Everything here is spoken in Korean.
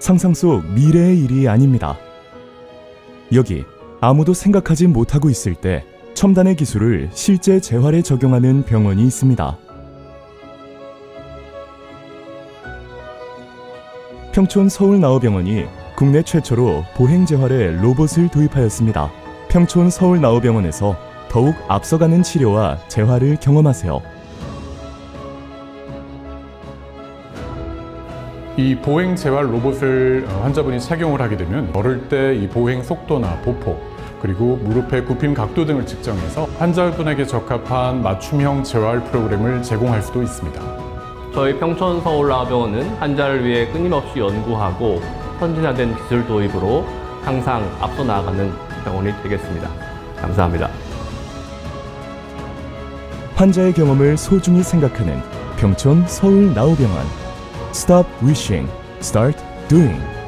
상상 속 미래의 일이 아닙니다. 여기 아무도 생각하지 못하고 있을 때 첨단의 기술을 실제 재활에 적용하는 병원이 있습니다. 평촌 서울나우병원이 국내 최초로 보행 재활에 로봇을 도입하였습니다. 평촌 서울나우병원에서 더욱 앞서가는 치료와 재활을 경험하세요. 이 보행 재활 로봇을 어, 환자분이 착용을 하게 되면 걸을 때 이 보행 속도나 보폭 그리고 무릎의 굽힘 각도 등을 측정해서 환자분에게 적합한 맞춤형 재활 프로그램을 제공할 수도 있습니다. 저희 평촌 서울나병원은 환자를 위해 끊임없이 연구하고 선진화된 기술 도입으로 항상 앞서 나아가는 병원이 되겠습니다. 감사합니다. 환자의 경험을 소중히 생각하는 평촌 서울나우병원. Stop wishing, start doing.